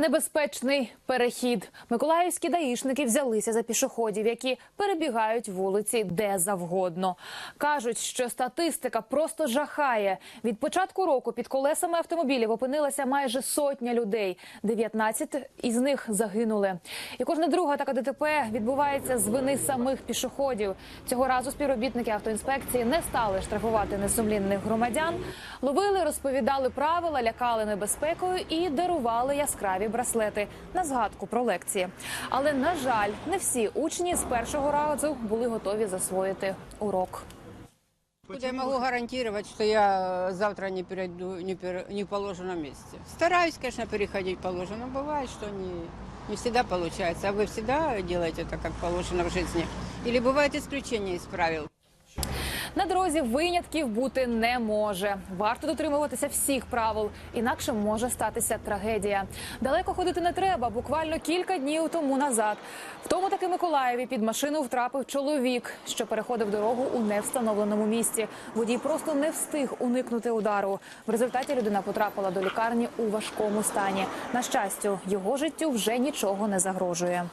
Небезпечний перехід. Миколаївські даїшники взялися за пішоходів, які перебігають вулиці де завгодно. Кажуть, що статистика просто жахає. Від початку року під колесами автомобілів опинилася майже сотня людей. 19 із них загинули. І кожна друга така ДТП відбувається з вини самих пішоходів. Цього разу співробітники автоінспекції не стали штрафувати несумлінних громадян, ловили, розповідали правила, лякали небезпекою і дарували яскраві браслети на згадку про лекції. Але на жаль, не всі учні з першого разу були готові засвоїти урок. Я могу гарантировать, что я завтра не перейду не, пер- не в положенном месте. Стараюсь, конечно, переходить положено. Бывает, что не, не всегда получается. А вы всегда делаете это как положено в жизни? Или бывает исключение из правил? На дорозі винятків бути не може. Варто дотримуватися всіх правил, інакше може статися трагедія. Далеко ходити не треба. Буквально кілька днів тому назад. В тому таки Миколаєві під машину втрапив чоловік, що переходив дорогу у невстановленому місці. Водій просто не встиг уникнути удару. В результаті людина потрапила до лікарні у важкому стані. На щастя, його життю вже нічого не загрожує.